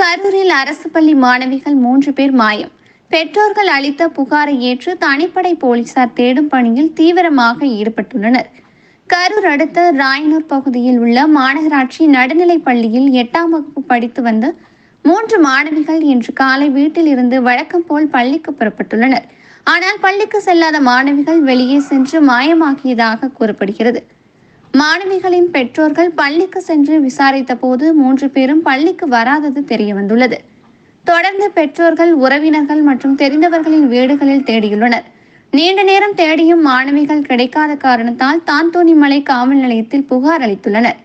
கரூரில் அரசு பள்ளி மாணவிகள் மூன்று பேர் மாயம். பெற்றோர்கள் அளித்த புகாரை ஏற்று தனிப்படை போலீசார் தேடும் பணியில் தீவிரமாக ஈடுபட்டுள்ளனர். கரூர் அடுத்த ராயனூர் பகுதியில் உள்ள மாநகராட்சி நடுநிலைப் பள்ளியில் எட்டாம் வகுப்பு படித்து வந்த மூன்று மாணவிகள் இன்று காலை வீட்டில் இருந்து வழக்கம் போல் பள்ளிக்கு புறப்பட்டுள்ளனர். ஆனால் பள்ளிக்கு செல்லாத மாணவிகள் வெளியே சென்று மாயமாகியதாக கூறப்படுகிறது. மாணவிகளின் பெற்றோர்கள் பள்ளிக்கு சென்று விசாரித்த போது மூன்று பேரும் பள்ளிக்கு வராதது தெரிய வந்துள்ளது தொடர்ந்து பெற்றோர்கள் உறவினர்கள் மற்றும் தெரிந்தவர்களின் வீடுகளில் தேடியுள்ளனர். நீண்ட நேரம் தேடியும் மாணவிகள் கிடைக்காத காரணத்தால் தாந்தோணிமலை காவல் நிலையத்தில் புகார் அளித்துள்ளனர்.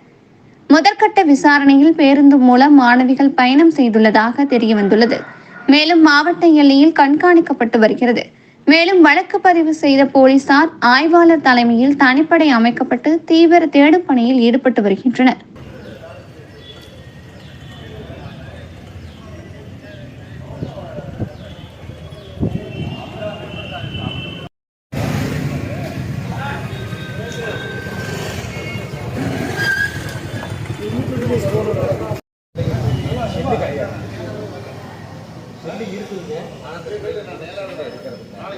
முதற்கட்ட விசாரணையில் பேருந்து மூலம் மாணவிகள் பயணம் செய்துள்ளதாக தெரிய வந்துள்ளது மேலும் மாவட்ட எல்லையில் கண்காணிக்கப்பட்டு வருகிறது. மேலும் வழக்கு பதிவு செய்த போலீசார் ஆய்வாளர் தலைமையில் தனிப்படை அமைக்கப்பட்டு தீவிர தேடும் பணியில் ஈடுபட்டு வருகின்றனர்.